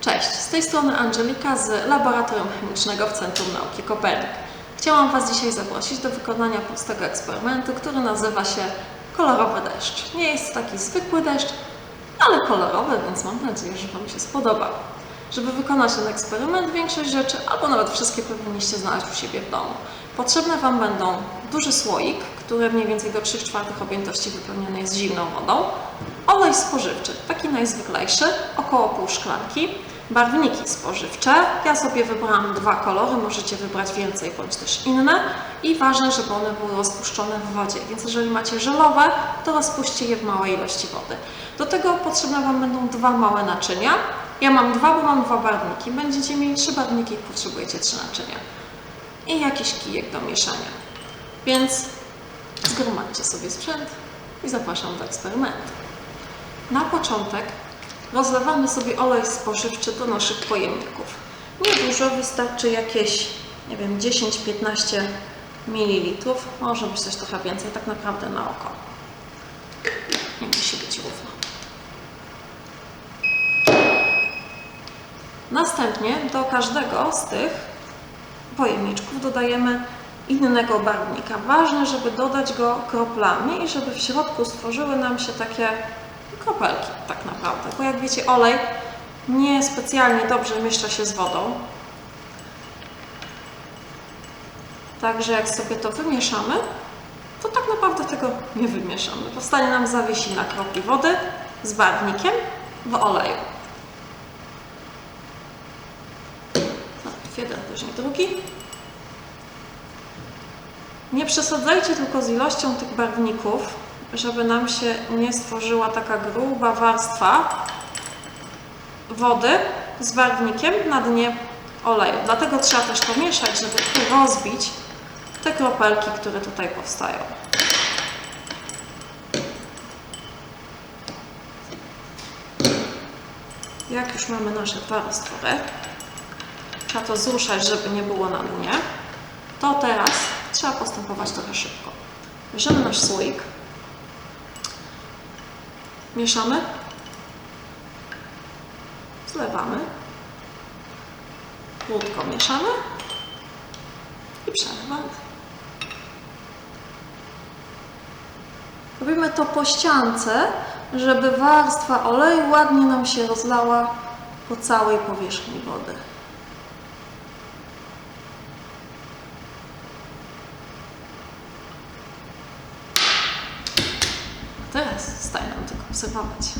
Cześć, z tej strony Angelika z Laboratorium Chemicznego w Centrum Nauki Kopernik. Chciałam Was dzisiaj zaprosić do wykonania prostego eksperymentu, który nazywa się kolorowy deszcz. Nie jest to taki zwykły deszcz, ale kolorowy, więc mam nadzieję, że Wam się spodoba. Żeby wykonać ten eksperyment, większość rzeczy, albo nawet wszystkie powinniście znaleźć u siebie w domu. Potrzebne Wam będą duży słoik, który mniej więcej do 3 czwartych objętości wypełniony jest zimną wodą, olej spożywczy, taki najzwyklejszy, około pół szklanki, barwniki spożywcze. Ja sobie wybrałam dwa kolory, możecie wybrać więcej bądź też inne i ważne, żeby one były rozpuszczone w wodzie, więc jeżeli macie żelowe, to rozpuśćcie je w małej ilości wody. Do tego potrzebne Wam będą dwa małe naczynia. Ja mam dwa, bo mam dwa barwniki. Będziecie mieli trzy barwniki, potrzebujecie trzy naczynia. I jakiś kijek do mieszania. Więc zgromadźcie sobie sprzęt i zapraszam do eksperymentu. Na początek rozlewamy sobie olej spożywczy do naszych pojemników. Niedużo, wystarczy jakieś, nie wiem, 10-15 ml. Może być coś trochę więcej, tak naprawdę na oko. Nie musi być równo. Następnie do każdego z tych pojemniczków dodajemy innego barwnika. Ważne, żeby dodać go kroplami i żeby w środku stworzyły nam się takie kropelki tak naprawdę. Bo jak wiecie, olej nie specjalnie dobrze mieszcza się z wodą. Także jak sobie to wymieszamy, to tak naprawdę tego nie wymieszamy. Powstanie nam zawiesina kropli wody z barwnikiem w oleju. Jeden, później drugi. Nie przesadzajcie tylko z ilością tych barwników, żeby nam się nie stworzyła taka gruba warstwa wody z barwnikiem na dnie oleju. Dlatego trzeba też pomieszać, żeby tu rozbić te kropelki, które tutaj powstają. Jak już mamy nasze dwa roztwory, trzeba to zruszać, żeby nie było na dnie, to teraz trzeba postępować trochę szybko. Bierzemy nasz słoik, mieszamy, zlewamy, krótko mieszamy i przelewamy. Robimy to po ściance, żeby warstwa oleju ładnie nam się rozlała po całej powierzchni wody. Teraz staje nam tylko obserwować.